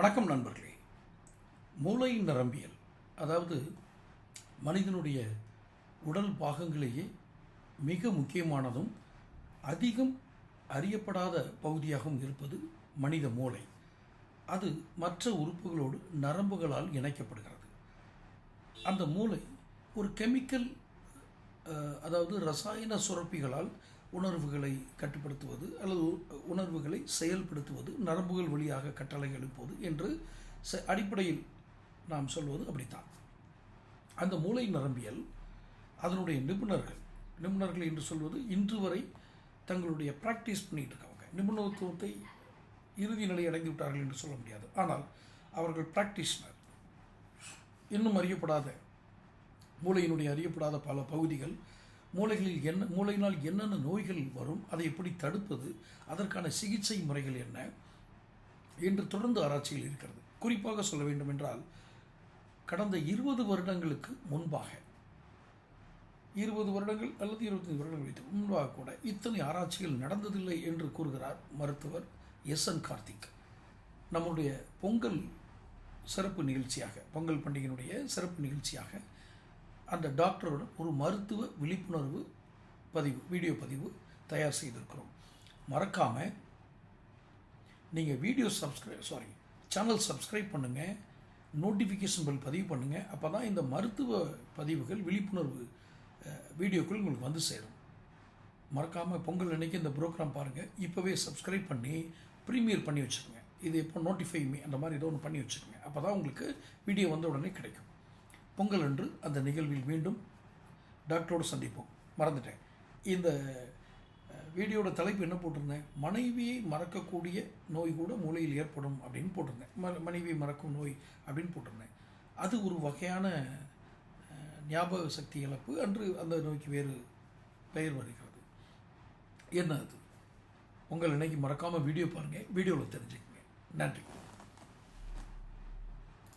வணக்கம் நண்பர்களே. மூளை நரம்பியல் அதாவது மனிதனுடைய உடல் பாகங்களிலேயே மிக முக்கியமானதும் அதிகம் அறியப்படாத பகுதியாகவும் இருப்பது மனித மூளை. அது மற்ற உறுப்புகளோடு நரம்புகளால் இணைக்கப்படுகிறது. அந்த மூளை ஒரு கெமிக்கல் அதாவது ரசாயன சுரப்பிகளால் உணர்வுகளை கட்டுப்படுத்துவது அல்லது உணர்வுகளை செயல்படுத்துவது நரம்புகள் வழியாக கட்டளை எழுப்புவது என்று ச- அடிப்படையில் நாம் சொல்வது அப்படித்தான். அந்த மூளை நரம்பியல் அதனுடைய நிபுணர்கள் நிபுணர்கள் என்று சொல்வது இன்று வரை தங்களுடைய ப்ராக்டிஸ் பண்ணிகிட்டு இருக்காங்க நிபுணத்துவத்தை இறுதி நிலை அடைந்து விட்டார்கள் என்று சொல்ல முடியாது. ஆனால் அவர்கள் ப்ராக்டிஷனர் இன்னும் அறியப்படாத மூளையினுடைய அறியப்படாத பல பகுதிகள் மூளைகளில் என்ன மூளையினால் என்னென்ன நோய்கள் வரும் அதை எப்படி தடுப்பது அதற்கான சிகிச்சை முறைகள் என்ன என்று தொடர்ந்து ஆராய்ச்சியில் இருக்கிறது. குறிப்பாக சொல்ல வேண்டும் என்றால் கடந்த இருபது வருடங்களுக்கு முன்பாக இருபது வருடங்கள் அல்லது இருபத்தைந்து வருடங்கள் முன்பாக கூட இத்தனை ஆராய்ச்சிகள் நடந்ததில்லை என்று கூறுகிறார் மருத்துவர் எஸ் என் கார்த்திக். நம்முடைய பொங்கல் சிறப்பு நிகழ்ச்சியாக பொங்கல் பண்டிகையினுடைய சிறப்பு நிகழ்ச்சியாக அந்த டாக்டருடன் ஒரு மருத்துவ விழிப்புணர்வு பதிவு வீடியோ பதிவு தயார் செய்திருக்கிறோம். மறக்காமல் நீங்கள் video subscribe sorry channel subscribe பண்ணுங்கள் நோட்டிஃபிகேஷன் பில் பதிவு பண்ணுங்கள் அப்போ தான் இந்த மருத்துவ பதிவுகள் விழிப்புணர்வு வீடியோக்கள் உங்களுக்கு வந்து சேரும். மறக்காமல் பொங்கல் அன்னைக்கு இந்த ப்ரோக்ராம் பாருங்கள் இப்போவே சப்ஸ்கிரைப் பண்ணி ப்ரீமியர் பண்ணி வச்சுக்கோங்க. இது எப்போ நோட்டிஃபை மீ அந்த மாதிரி ஏதோ ஒன்று பண்ணி வச்சுக்கோங்க. அப்போ தான் உங்களுக்கு வீடியோ வந்த உடனே கிடைக்கும். பொங்கல் அன்று அந்த நிகழ்வில் மீண்டும் டாக்டரோடு சந்திப்போம். மறந்துட்டேன். இந்த வீடியோட தலைப்பு என்ன போட்டிருந்தேன்? மனைவியை மறக்கக்கூடிய நோய் கூட மூளையில் ஏற்படும் அப்படின்னு போட்டிருந்தேன். ம மனைவியை மறக்கும் நோய் அப்படின்னு போட்டிருந்தேன். அது ஒரு வகையான ஞாபக சக்தி இழப்பு. அன்று அந்த நோய்க்கு வேறு பெயர் வருகிறது. என்ன அது? உங்கள் இன்னைக்கு மறக்காமல் வீடியோ பாருங்கள் வீடியோவில் தெரிஞ்சுக்கங்க. நன்றி.